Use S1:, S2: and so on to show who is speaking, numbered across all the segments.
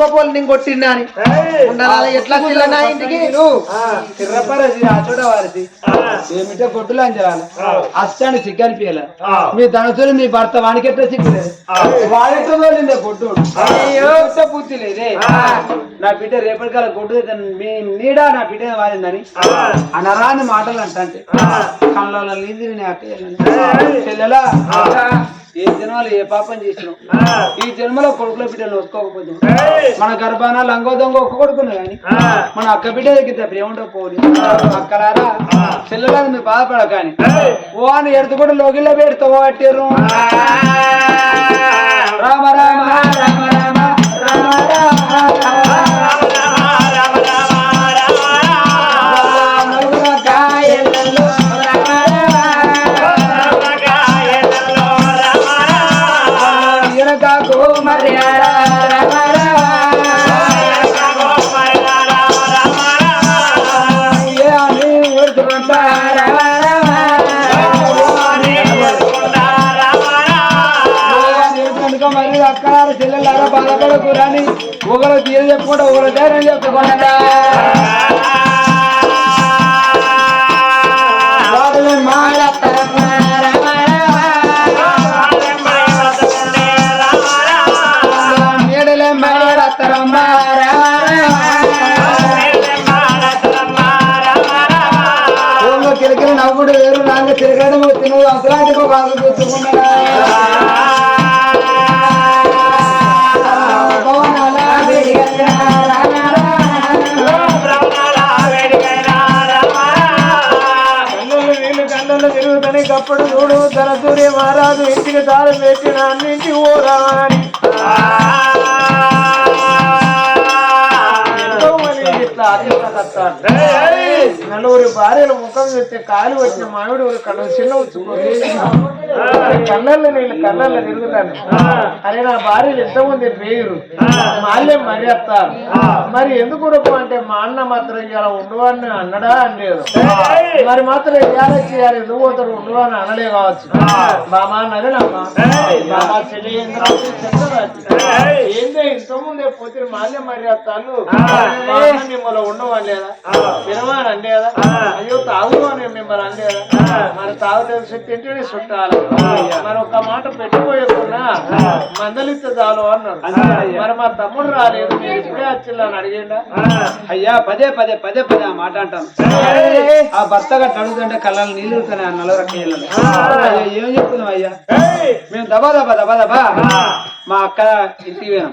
S1: కుక్కపోలు నేను కొట్టిండా అని. ఎట్లా పిల్ల నా ఇంటికి?
S2: ఏమిటో గొడ్డులు అంజరాలు అష్టాన్ని సిగ్గనిపించాల. మీ ధనసులు మీ భర్త వానికెట్ట సిగ్గులేదు? వాడితో తోలిందే గొడ్డు బుద్ధి లేదే. నా బిడ్డ రేపటి కాల గొడ్డు తెస్తే మీ నీడ నా బిడ్డ వాడిందని అనరాని మాటలు అంటే కళ్ళలో నీదిరి చెల్లెలా? ఏ జన్మలో ఏ పాపం చేసినావు? ఈ జన్మలో కొడుకుల బిడ్డలు వసుకోకపోతే మన గర్భాన లంగో దొంగ ఒక్క కొడుకున్నా కానీ మన అక్క బిడ్డ దగ్గర ప్రేమ ఉండకపోని అక్కలారా చెల్లెలా మీరు బాధపడ కానీ. ఓ అని ఎడుతు కూడా లోగిల్లో పెడతావు పట్టారు రామ రామ రామ రామ రామ రామ. చెల్లెలారా రాని ఒకరు తీరు చెప్పుకుంటా ఒకరు ధైర్యం చెప్పుకుంటా వాడులు మాడతారమ్మ రామ నవ్వుడు వేరు తిరగడం బాధ చూసుకున్నా
S3: ఒకప్పుడు చూడు తన సూర్య మహారాజు ఇంటికి దారి పెట్టిన అన్నింటికి ఓరాని నలుగురి భార్యల ముఖం చూస్తే కాలు వచ్చిన మామిడి ఒక కన్ను చిన్న ఉంచుకోరు కన్నర్లు నీళ్ళు కన్నర్లు తిరుగుతాను. అరే నా భార్యలు ఎంతమంది పేరు? మాల్యం మరి వస్తారు మరి ఎందుకు రూపం అంటే మా అన్న మాత్రం ఇలా ఉండవాన్ని అన్నడా అనలేదు. మరి మాత్రం ఇవాళ చేయాలి ఎందుకు పోతారు ఉండవాని అనలే కావచ్చు. బామా అన్నదేనమ్మా బామా చెల్లి ఏందే ఇంతకుముందే పోతే మాల్యం మరి వస్తాను మిమ్మల్ని ఉండవని అయ్యో తాగు అని మిమ్మల్ని అండేదా? మరి తాగులేదు తింటేనే చుట్టాలి. మరి ఒక్క మాట పెట్టిపోయకుండా మందలిస్తే చాలు అన్నారు మరి మా తమ్ముడు రాలేదు. మీరు ఇప్పుడే వచ్చిల్లా అని అడిగిండా?
S2: అయ్యా పదే పదే పదే పదే ఆ మాట అంటాను. ఆ. భర్త గట్ట అడుగుతుంటే కళ్ళని నీళ్ళు ఆ అయ్యా ఏం చెప్తున్నాం అయ్యా? మేము దబా దబా దబా దబా. మా అక్క ఇంటికి పోయినాం.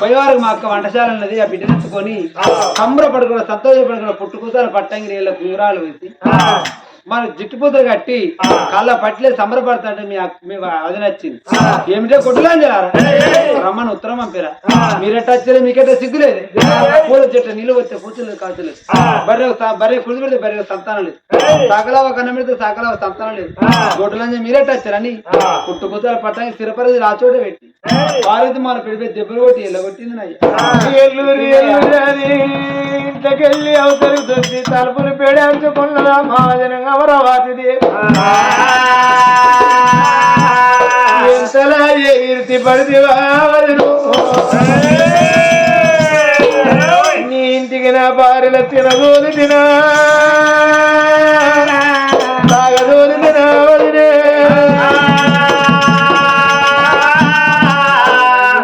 S2: పోయేవారికి మా అక్క వంటశాల ఉన్నది ఆ బిడ్డనెత్తుకొని సంబర పడుకున్న సంతోష చెప్పిన పుట్టుకూతలు పట్టంగి నీళ్ళ కూరాలు వేసి. మన జిట్టుపూతలు కట్టి కళ్ళ పట్లే సంబరపడతాంటే మీ అది నచ్చింది ఏమిటో కొట్టులాంజారా రమ్మని ఉత్తరం పంపిరా. మీరెట్ట వచ్చారో మీకెట్ట సిగ్గులేదు పూల చెట్టు నీళ్ళు వచ్చే కూతురు కాచులేదు బర్రె బర్రె కుడి పెడితే బర్రె సంతానం లేదు. సకలవ కన్న పెడితే సకలవ సంతానం లేదు. గొడ్డలంజ మీరెట్ట వచ్చారని పుట్టుకూతలు పట్టంగి స్థిరపరిధి రాచోట పెట్టి. వారైతే మన పెడిపోయి దెబ్బలు కొట్టి ఇలా కొట్టింది నయ్య
S3: ఎల్లూరి ఎల్లూరి అని ఇంట్లోకెళ్ళి అవతలికి దొరికి తలుపులు ఎంతలా ఎగిరితి పడిదివా నీ ఇంటికి నా భార్యల తినదోలి తినా. తాగదోలి తినా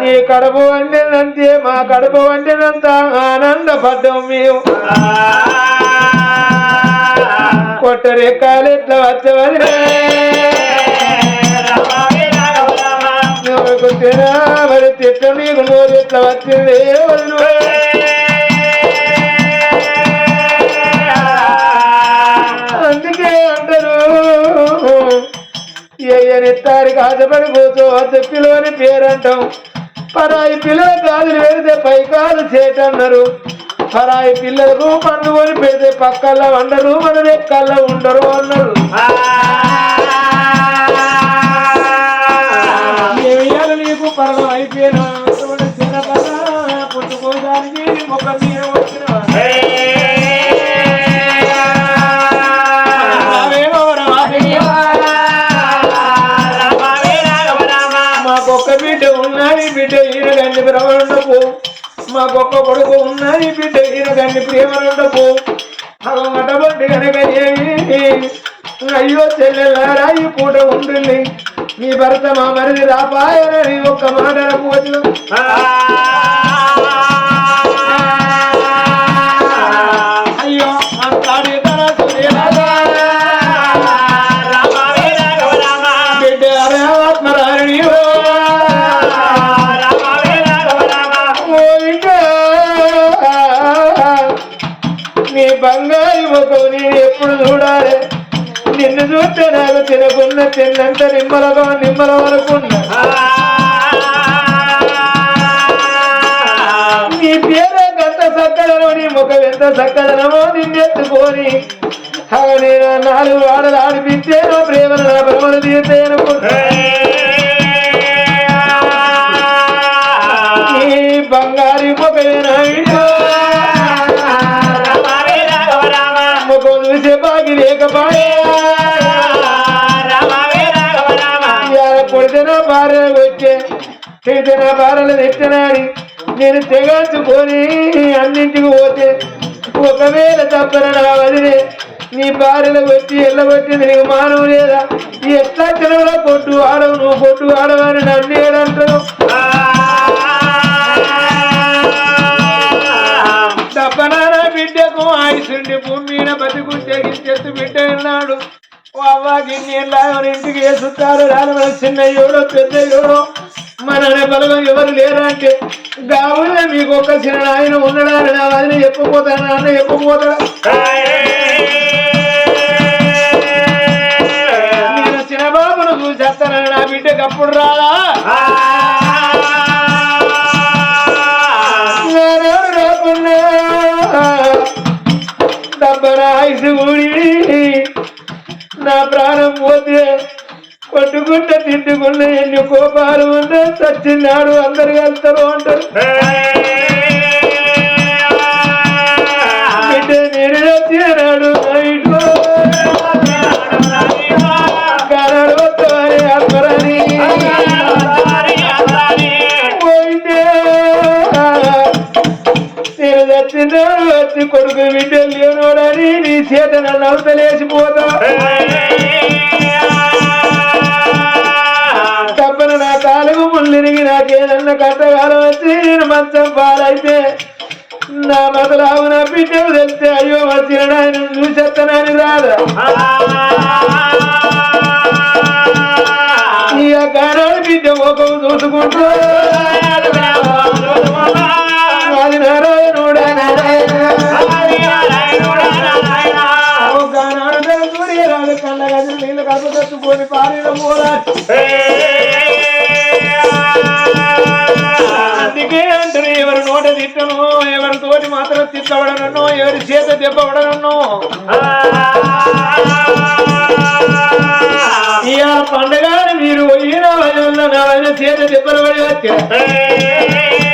S3: నీ కడుపు వండినంతే మా కడుపు వండినంత ఆనందపడ్డం మేము. కొట్టరెక్కాలు ఎట్లా వచ్చవదిలే మరి తిట్ట నీకు నోరు ఎట్లా వచ్చింది అందుకే అంటారు ఎత్తడానికి ఆశపడిపోతూ చెప్పిలోని పేరంటాం. పరాయి పిల్లల గాజులు పెడితే పై కాదు చేటన్నారు. పరాయి పిల్లలకు పండుకొని పెడితే పక్కల్లో వండరు మన రెక్కల్లో ఉండరు అన్నారు. ఏమియాలి నీకు? పర్వం అయిపోయినా. అటువంటి చిన్న పద పుట్టుకోవడానికి మొక్క మా గొప్ప కొడుకు ఉన్నది బిడ్డ ఈయన దాన్ని అటువంటి కనుక ఏమి? అయ్యో చెల్లెలారా ఈ పూట ఉంటుంది. మీ భర్త మా మరిది రాపాయనని ఒక్క మాట అనకపోవచ్చు నీ బంగారు ముఖం నేను ఎప్పుడు చూడాలి. నిన్ను చూస్తే నాకు తినకున్న తిన్నంత నిమ్మలగా నిమ్మల వరకున్నా నీ పేరే ఎంత చక్కదనో నీ ముఖం ఎంత చక్కదనమో నిన్నెత్తుకొని. నేను నాలుగు వాడలు ఆడిపించేనో ప్రేమను నా భ్రమలు తీర్చేయనుకుంటా తిడితే నా భార్యలు తెచ్చినాని నేను తెగచుకొని అన్నింటికి పోతే ఒకవేళ తప్పన నా వదిలే. నీ భార్యలు వచ్చి ఎల్లబట్టింది నీకు మానవు లేదా? ఎట్లా చిన్నగా పొట్టు ఆడవు నువ్వు కొట్టు ఆడవని నన్ను ఏడంటావు తప్పనారా బిడ్డకు ఆయుషుండి భూమి మీద బతుకు తెగించేస్తూ బిడ్డ ఉన్నాడు. ఓ అవ్వాకి నీళ్ళ ఇంటికి వేసుతారు రాను చిన్నయ్యోడో పెద్దయ్యోడో మన బలగం ఎవరు లేరా అంటే గావుల్లో మీకు ఒక్క చిన్న ఆయన ఉండడా నా వదిన చెప్పపోతాడు నాన్న చెప్పపోతాడు నేను చిన్నబాబును చూసేస్తాను నా బిడ్డకి అప్పుడు రాదా నారాడు రాకున్నా ఊడి నా ప్రాణం పోతే కొట్టుకుంట తిట్టుకున్న ఎన్ని కోపాలు ఉంటే చచ్చినాడు అందరు వెళ్తారు అంటారు. బిడ్డ నేను వచ్చినాడు ఇంట్లో కొడుకు బిడ్డ లేనోడని నీ చేత నన్ను అవతలేసిపోతా కట్టగాలం వచ్చి నేను మంచం పాలైతే నా మొదలావు నా బిడ్డలు తెలిస్తే అయ్యో వచ్చిన ఆయన చూసేస్తానని రాదా. ఈ గానాడు బిడ్డ ఒక చూసుకుంటూ అది నారాయణుడా ఓ కళ్ళ గదిలి నీళ్ళు కడుపు తెచ్చుకొని పారిన పోరాడు తోటి మాత్రం తిట్టబడనను ఎవరి చేత దెబ్బబడనను ఇవాళ పండగని మీరు పోయిన వయసులో చేత దెబ్బలు పడి వచ్చారు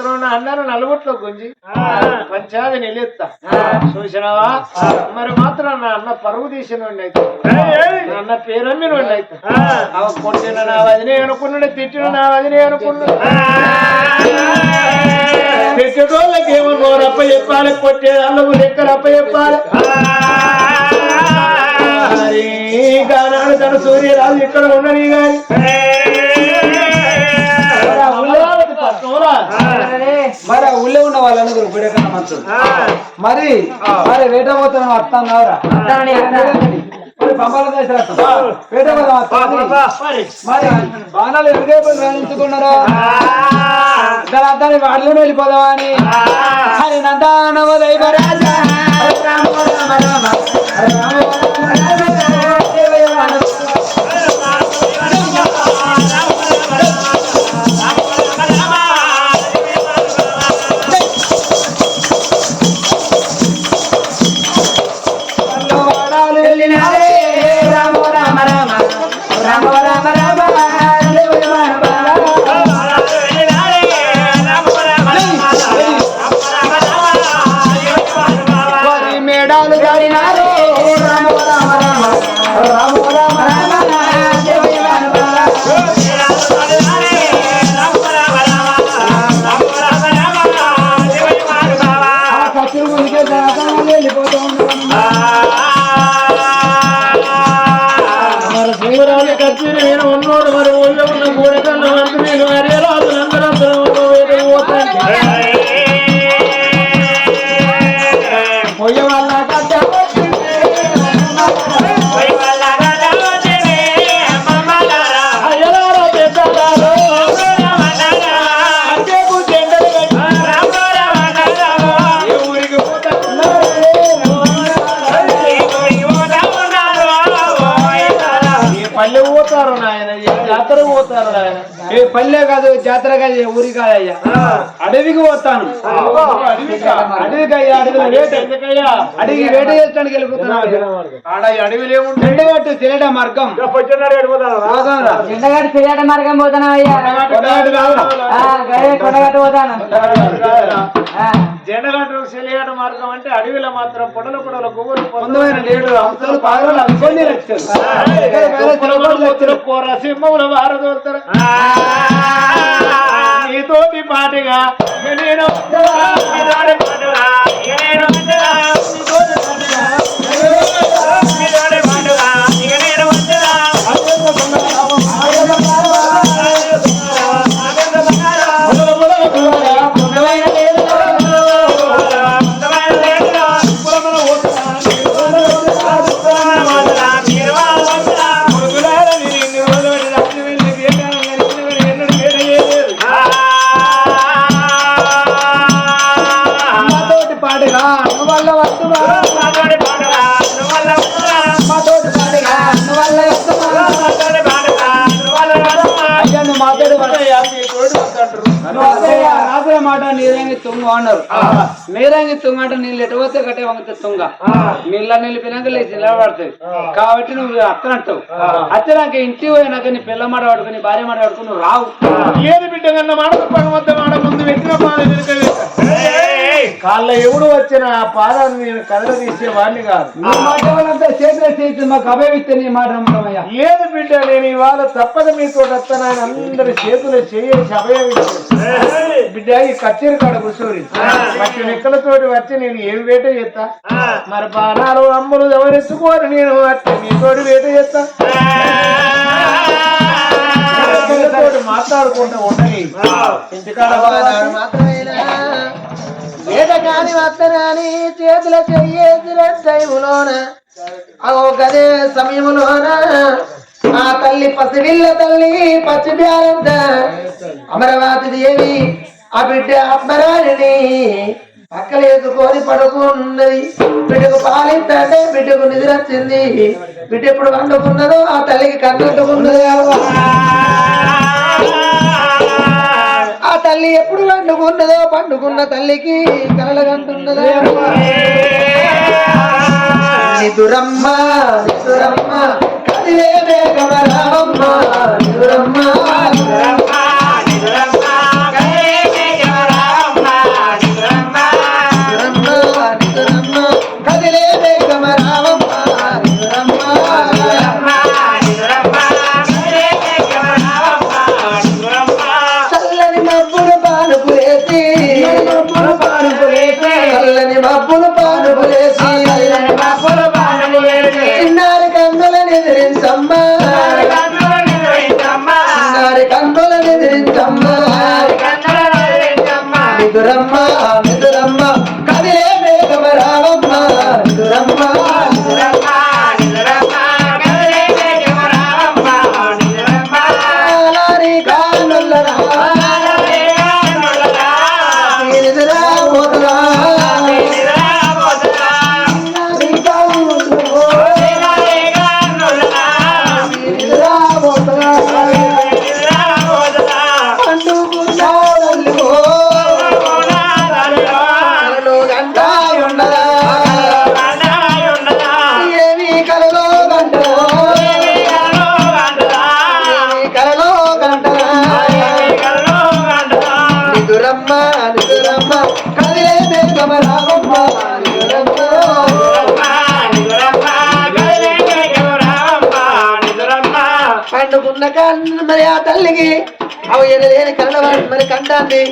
S3: ఇవాళ పోయి మాత్రం నా అన్నను నలుగుట్లో గుంజి పంచాది నిలెత్తా చూసినావా? మరి మాత్రం నా అన్న పరువు తీసిన అయితే అన్న పేరమ్మిన అయితే అవ కొట్టిన నా వదినే అనుకున్నాడు తిట్టిన నా వదినే అనుకున్నాడు. పెట్టేటోళ్ళకి ఏమో నోరప్ప చెప్పాలి కొట్టేదాళ్ళకు లెక్కలు అప్ప చెప్పాలి. గానాడు తన సూర్యరాజు ఇక్కడ ఉండని గాని.
S2: వాళ్ళని గురిపెడకన్నా మంచం మరి మరి వేట పోతున్నాం అత్తాం కావరా మరి పంపాల దేశం వేట పోతాం అత్తాం
S3: మరి
S2: మరి బాణాలు రాణించుకున్నారా దాని అర్థాన్ని వాటిలోనే వెళ్ళిపోదామా అని హరి నందానవ రామ రామ రామ రామ
S3: పల్లె
S2: కాదు జాతర కాదు ఊరి కాదయ్యా అడవికి పోతాను. అడవికి? అయ్యా అడవిలో వేట చేస్తానికి
S3: ఈ అడవిలో ఏముంటాయి?
S2: మార్గం.
S1: ఎండగాడి తెలియట మార్గం పోతానా అయ్యా? కొండగట్టు పోతాను?
S3: జెండగంట సెలియాట మార్గం అంటే అడవిలో మాత్రం పొడల పొడల గువ్వలు పోరా సింహముల వారదోలుతారు నీతోటి పాటిగా నేను
S2: వంగితే తుంగ నీళ్ళ నిలిపినాక లేచి నిలబడతాయి. కాబట్టి నువ్వు అత్తనంటావు అత్తనాక ఇంటికి పోయినాక నీ పిల్ల మాట పడుకుని భార్య మాట పడుకుని నువ్వు రావు.
S3: ఏది బిడ్డ కన్నా మాట పగమద్ద మాట ముందు పెట్టిన కాళ్ళ ఎవడు వచ్చిన ఆ పాదాన్ని నేను కదల తీసే వాడిని కాదు.
S2: నీ మాట వాళ్ళంతా చేతిలో చేసి మాకు అభయవిస్తే నీ మాట నమ్మకమయ్యా
S3: లేదు బిడ్డ నేను ఇవాళ తప్పక మీతో వస్తానని అందరి చేతులు చేసి అభయమిచ్చాను బిడ్డ ఈ కచ్చేరి కాడ కూర్చోరి. మట్టి లెక్కలతోటి వచ్చి నేను ఏం వేట చేస్తా? మరి బాణాలు అమ్ములు ఎవరెత్తుకోని నేను వచ్చి మీతోటి వేట చేస్తా. మాట్లాడుకుంటూ ఉండని. ఇంటికాడ
S1: మాత్రమేనా? వేట కాని వత్తనాని చేతుల చెయ్యేసిన టైములోన అగో గదే సమయములోన ఆ తల్లి పసివిల్ల తల్లి పచ్చి బ్యాలంత అమరవాతి దేవి ఆ బిడ్డ అమరాణిని పక్కలేసుకొని పడుకున్నది. బిడ్డకు పాలిందంటే బిడ్డకు నిద్ర వచ్చింది బిడ్డ ఎప్పుడు వండుకున్నదో ఆ తల్లికి కన్నట్టుకున్నది తల్లి ఎప్పుడు పండుకున్నదో పండుకున్న తల్లికి కలగంటున్నదో నిదురమ్మ నిదురమ్మ కదిలే రామమ్మ నిదురమ్మ నిదురమ్మ. పండుకున్న కన్ను మరి ఆ తల్లికి అవి ఎనలేని కన్నవాడు మరి కంటాంది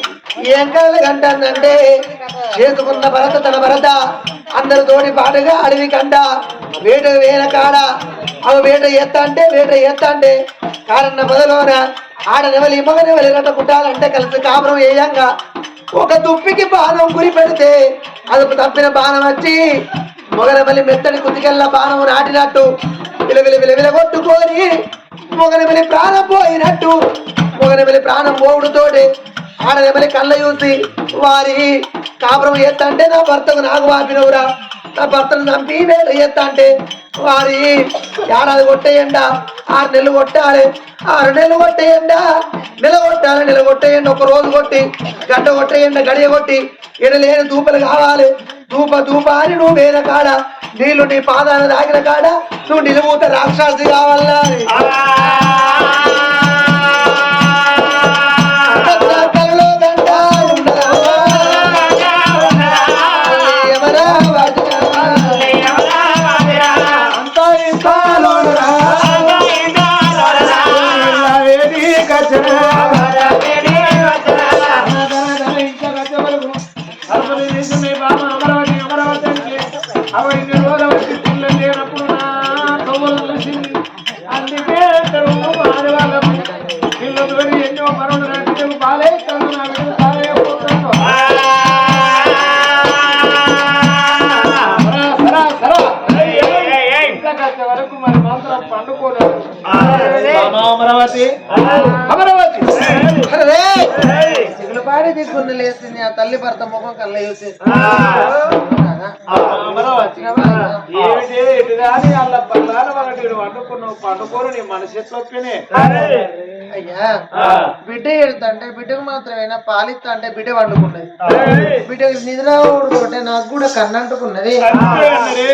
S1: ఏం కళ్ళ కంటాందంటే చేసుకున్న భరత తన భరత అందరు తోడి పాటుగా అడవి కంట వేట వేన కాడ అవి వేట ఎత్తా అంటే వేట ఎత్తా అంటే కారణ బదులోన ఆడనెవలి మగనెవలి రట కుట్టాలంటే కలిసి కాపురం వేయంగా. ఒక దుప్పికి బాణం గురి పెడితే అది తప్పిన బాణం వచ్చి మొగనెవలి మెత్తడి కుతికెళ్ళ బాణం నాటినట్టు విలవిల విలవిల కొట్టుకొని మొగనెవలి ప్రాణం పోయినట్టు మొగనెవలి ప్రాణం పోవుడుతోటి ఆడనెవలి కళ్ళ చూసి వారి కాపురం ఎత్తంటే నా భర్తకు నాకు వాపినవురా. నా భర్తను చంపి వేలు ఎత్తంటే వారి ఏడాది కొట్టేయండా ఆరు నెలలు కొట్టాలి. ఆరు నెలలు కొట్టేయండా నెల కొట్టాలి నెల కొట్టేయండి ఒక రోజు కొట్టి గడ్డ కొట్టేయండి గడియ కొట్టి ఎడలేని దూపలు కావాలి. దూప దూప అని నువ్వు వేరే కాడ నీళ్ళు నీ పాదాన తాగిన కాడ నువ్వు నిలువుత రాక్షసి
S3: కావాలని అంటే అవ ఇన్ని రోజులు పిల్లలు లేనప్పుడు నా కవ్వలు కలిసింది అందుకే ఎన్నో బాలే నా వరకు మరి మాత్రం పండుకోలేదు. బామా అమరావతి. అమరావతి
S1: అరే సిగులపాడి దిక్కున్న లేస్తుంది ఆ తల్లి భర్త ముఖం కళ్ళ చూసి.
S3: అమరావతి ఏమిటి వాళ్ళ వండుకున్నావు పండుకోరు నీ మనసు ఎట్లొక్కనే
S1: అయ్యా. బిడ్డ ఎడుతుంటే బిడ్డకు మాత్రమేనా? పాలిస్తా అంటే బిడ్డ వండుకున్నది బిడ్డ నిద్ర ఊడుకుంటే నాకు కూడా కన్నంటుకున్నది.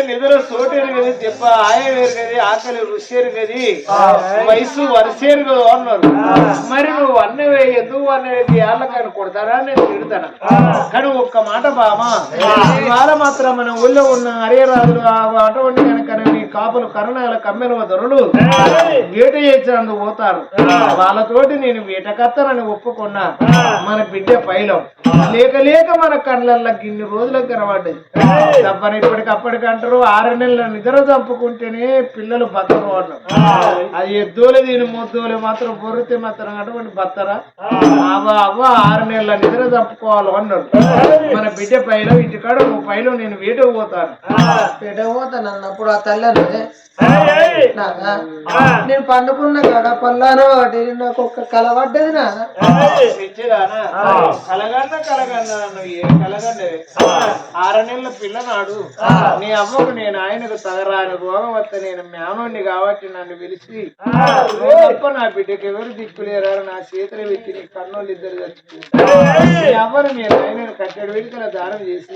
S3: నిద్ర సోటేరు కదా దెబ్బ ఆయ వేరు కదా ఆకలి రుచేరు కది వయసు వరిసేరు కదా అన్నారు మరి నువ్వు అన్నవే ఎందుకు అన్నవి ఏళ్ళకని కొడతారా? నేను తిడతాను? కానీ ఒక్క మాట బామా ఇవాళ మాత్రం మన ఊళ్ళో ఉన్న హరియరాజులు ఆ అటువంటి కనుక కాపులు కరుణాల కమ్మెల దొరలు గేట చేసినందుకు పోతారు. వాళ్ళతోటి నేను వీటకత్తనని ఒప్పుకున్నా. మన బిడ్డ పైలం. లేక లేక మన కళ్ళల్లో గిన్ని రోజులకు కనబడ్డది తప్పని ఇప్పటికప్పటికి అంటారు ఆరు నెలల నిద్ర చంపుకుంటేనే పిల్లలు బతరు అన్నారు. అది ఎద్దోలే దీని ముద్దోలే మాత్రం బొర్రితే మాత్రం అటువంటి బత్తరా. అవ్వ అవ్వ ఆరు నెలల నిద్ర చంపుకోవాలి అన్నాడు మన బిడ్డ పైలో ఇంటికాడ నువ్వు పైలో నేను వేటకు పోతాను.
S1: బిడ్డ పోతాను అన్నప్పుడు ఆ తల్లి నానా నేను పండుకున్న కాడ పల్లానో ఒకటి నాకు ఒక్క కల పడ్డది?
S3: కలగన్న కలగన్న ఏ కలగండే? ఆరు నెలల పిల్లనాడు. నీ అమ్మకు నేను ఆయనకు తగరాని రోగం వస్తే నేను మేనోడిని కాబట్టి నన్ను పిలిచి తప్ప నా బిడ్డకి ఎవరు దిక్కులేరా నా చేతులు పెట్టి నీ కన్నోళ్ళు ఇద్దరు చచ్చిపోయారు. నీ అవ్వను మీ నాయనను కట్టెడు వెనుకల దానం చేసి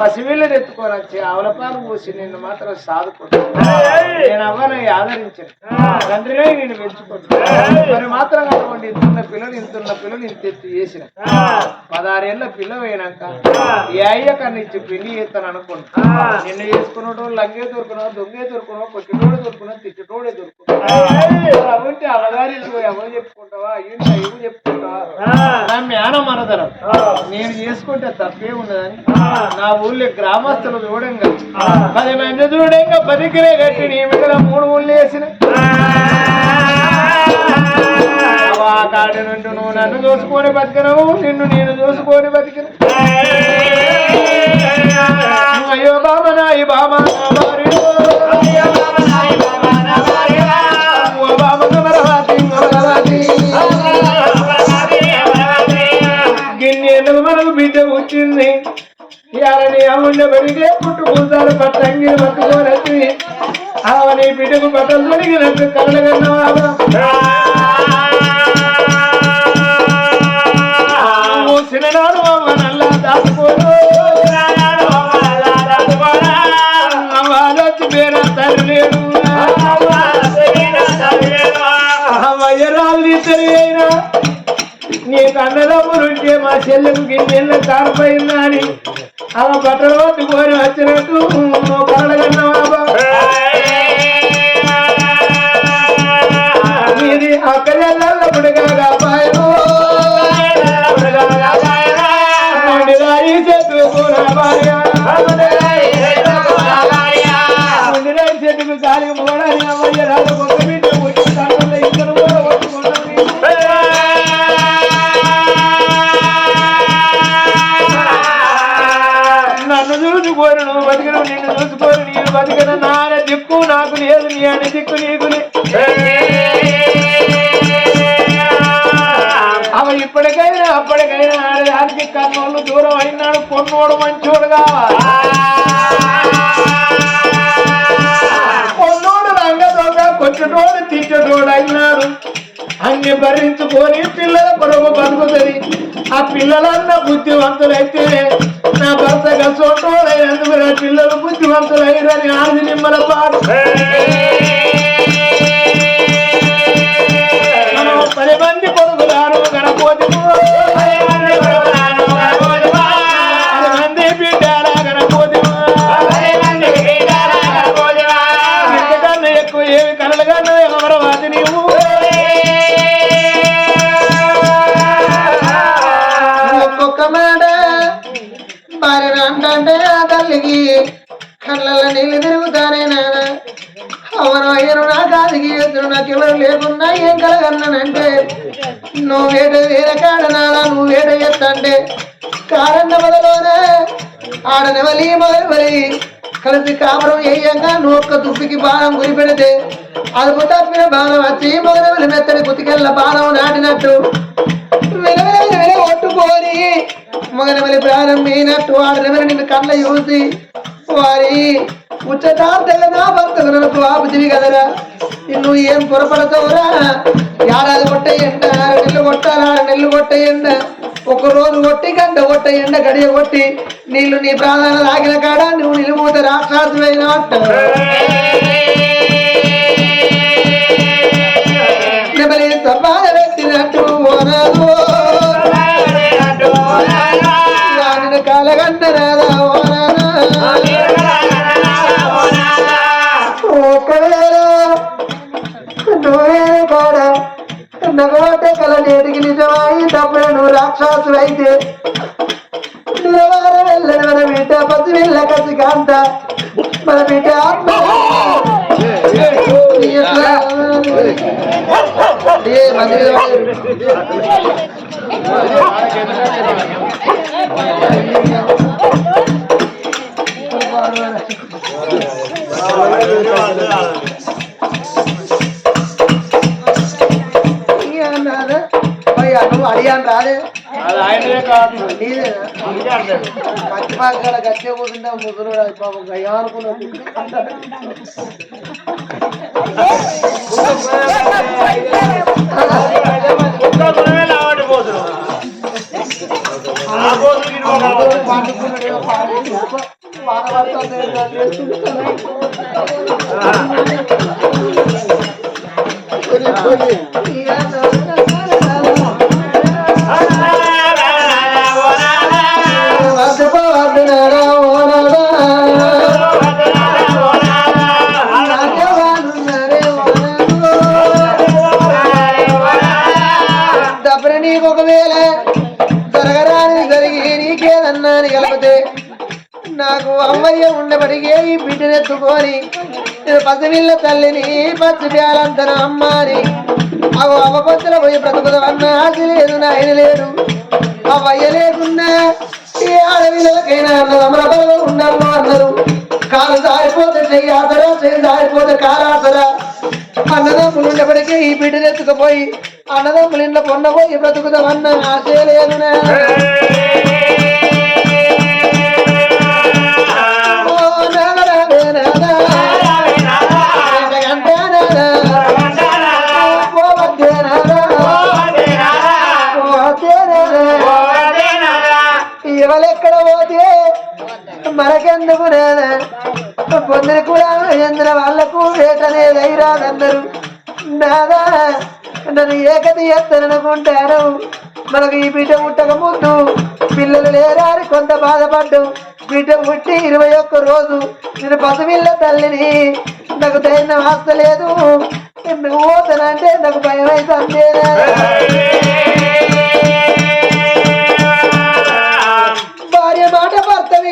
S3: పసివీళ్ళని ఎత్తుకొని వచ్చి ఆవులపాలు పోసి నిన్ను మాత్రం సాదుకుంటాను నేను అవ్వను ఆదరించాను. తండ్రిగా నేను పెంచుకుంటాను మరి మాత్రం అటువంటి ఇంతున్న పిల్లలు ఇంతున్న పిల్లలు ఇంత ఎత్తు చేసిన. పదహారేళ్ళ పిల్ల పోయినాక ఏ అయ్య కన్నా ఇచ్చి పెళ్ళి చేస్తాను అనుకుంటా. నిన్ను చేసుకున్నట్టు లంగే దొరుకున్నావు దొంగే దొరుకున్నావు కొట్టినోడు దొరుకున్నావు తిట్టటోడే దొరుకున్నావు అవంటే అవగారి ఎవరు చెప్పుకుంటావా? అయ్యింటి అయ్యి చెప్పుకుంటావా? నా మేనం మనదరం నేను చేసుకుంటే తప్పే ఉన్నదని నా ఊళ్ళో గ్రామస్తులు చూడంగా. పది మంది చూడంగా పదికిరే కట్టి నీ మీద మూడు ఊళ్ళు వేసిన. కాడి నుండి నువ్వు నన్ను చూసుకొని బతికినవు నిన్ను నేను చూసుకొని బతికిన. అయ్యో బాబా ఈ బాబా. అమ్ముండ బడిగే పుట్టు పూసాలు పట్టంగి పట్టుకొని వచ్చి ఆవని బిడ్డకు బట్టలు తొడిగినట్టు కలగన్నవా చిన్ననాడు అమ్మ నల్లా దాచుకోను అమ్మాలొచ్చి పేరు తండ్రి లేడు అమ్మయ్యరాలు ఇద్దరు అయినా? నీకు అన్నదమ్ములుంటే మా చెల్లెకు గిన్నెళ్ళ కారిపోయిందా అని ఆమె బట్టలు పట్టుకొని వచ్చినట్టు కలగన్నవా ఇది నిన్ను చూసుకోరు నేను బతికను నార దిక్కు నాకు లేదు నీ అని దిక్కు నీకు అవ ఇప్పటికైనా అప్పటికైనా ఆడదానికి కన్నోళ్ళు దూరం అయినాడు కొన్నోడు మంచోడు కావాలి. కొన్నోడు రంగదోగ కొట్టడోడు తిట్టడోడు అయినాడు. అన్ని భరించుకొని పిల్లల కొరకు బతుకుతుంది. ఆ పిల్లలన్న బుద్ధివంతులైతే నా భర్త కసోటోడైనందుకు నా పిల్లలు బుద్ధివంతులైరని ఆది నిమ్మల
S1: పాట. నాన్న అవరు అయ్యను నా కాదికి ఎదురు నాకు ఎవరు లేకున్నా ఏం కలగన్నానంటే నువ్వు వేట వేరే కాడనాలా నువ్వు వేట ఎత్తంటే కారన్న మొదలోనే ఆడనవలి మొదలువలి కలిసి కాపురం వేయంగా నువ్వు ఒక్క దుప్పికి బాణం గురిపెడితే అదుపు తప్పిన బాణం వచ్చి మొదలవలి మెత్తని గుతికెళ్ళ బాణం నాటినట్టు. విలవిల పట్టుకొని కొట్టుకొని మగనవలి ప్రాణం మీనట్టు నిన్ను కళ్ళ చూసి వారి ఉచ్చతార్థగా నా భర్తకు నన్ను ఆపుతివి కదరా. నువ్వు ఏం పొరపడతావురా? ఏడాది కొట్టయ్యంట నెల్లు కొట్టాలా? నెల్లు కొట్టయ్యండ ఒక రోజు కొట్టి గంట కొట్ట ఎండ గడియ కొట్టి నీళ్ళు నీ ప్రాణాలు తాగిన కాడ నువ్వు నిలుమూత రాక్షసులైన నెమలి సపాల పెట్టినట్టు ఓనాదో మంచి పాకాడ గట్టిగా కూర్చుంటే ముసలు పాపం ఏమనుకున్నావు దబ్బర అమ్మయ్య ఉండబడిగే ఈ బిడ్డనెత్తుకొని నేను పసిపిల్ల తల్లిని పచ్చి పేలంతన అమ్మ అని అవు అవపత్తుల పోయి బ్రతుకుదవన్న ఆశ లేదు నాయన లేడు. అవయ్య లేకున్నా ఏ ఆడవిలకైనా అన్నదమ్మల ఉండాలి అన్నారు కాలు దారిపోతే చెయ్యి ఆసరా చెయ్యి దారిపోతే కాలాసరా అన్నదమ్ములు ఉండబడికే ఈ బిడ్డనెత్తుకుపోయి అన్నదమ్ములు ఇంట్లో కొన్నపోయి బ్రతుకుదామన్న ఆశ లేదునా మనకెందుకు లేదా పొందిన కూడా ఎందిన వాళ్ళకు వేటనే ధైర్యాలన్నారు నాదా నన్ను ఏకతి ఎత్తననుకుంటాను మనకు ఈ బిడ్డ పుట్టక ముందు పిల్లలు లేరారు కొంత బాధపడ్డు. బిడ్డ పుట్టి ఇరవై ఒక్క రోజు నేను పసిపిల్ల తల్లిని. నాకు ధైర్యం ఆస్తలేదు నువ్వు పోతానంటే నాకు భయం అయితే అంతేనా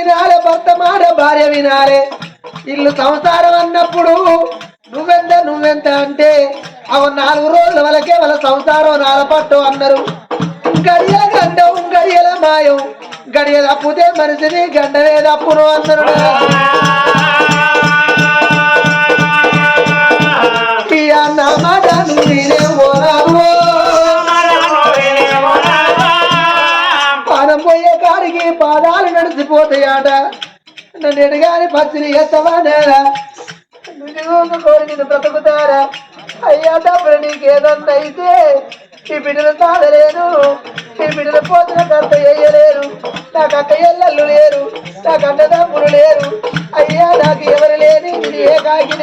S1: వినాలే భర్త మాట భార్య వినాలే. ఇల్లు సంసారం అన్నప్పుడు నువ్వు అవి నాలుగు రోజుల వరకే వాళ్ళ సంసారం నాలపట్టు అన్నారు. గడియల గండం గడియల మాయం గడియ తప్పితే మనిషిని గండమే తప్పును అన్నారు. మాట నువ్వునే ఓరావు పానం పోతాయాట? నన్ను ఎడగాని పచ్చని ఎత్తవా నేరా నువ్వు కోరి నిన్ను బ్రతుకుతారా? అయ్యా డబ్బులు నీకేదన్నా అయితే ఈ బిడ్డలు తాగలేను ఈ బిడ్డలు పోతున్న కర్త వేయలేరు నాకు అక్క ఎల్లళ్ళు లేరు. నాకు అంత తమ్ముడు లేరు. అయ్యా నాకు ఎవరు లేని ఇది ఏ కాకి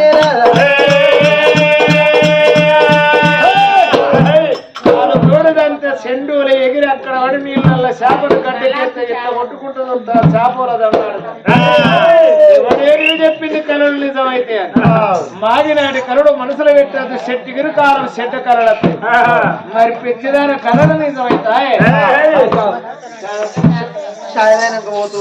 S3: చూడదంటే సెండులు ఎగిరి అక్కడ పడి నీళ్ళ చేపలు కట్టెక్కేస్తే ఇట్లా కొట్టుకుంటుంది చేపలది అన్నాడు. ఎవరేమి చెప్పింది కలలు నిజమైతే. మాగినాటి కరుడు మనసులో పెట్టదు చెట్టు గిరికారం చెట్టు కరడతాయి మరి పెద్దదాని కలలు నిజమైతాయి
S1: పోతూ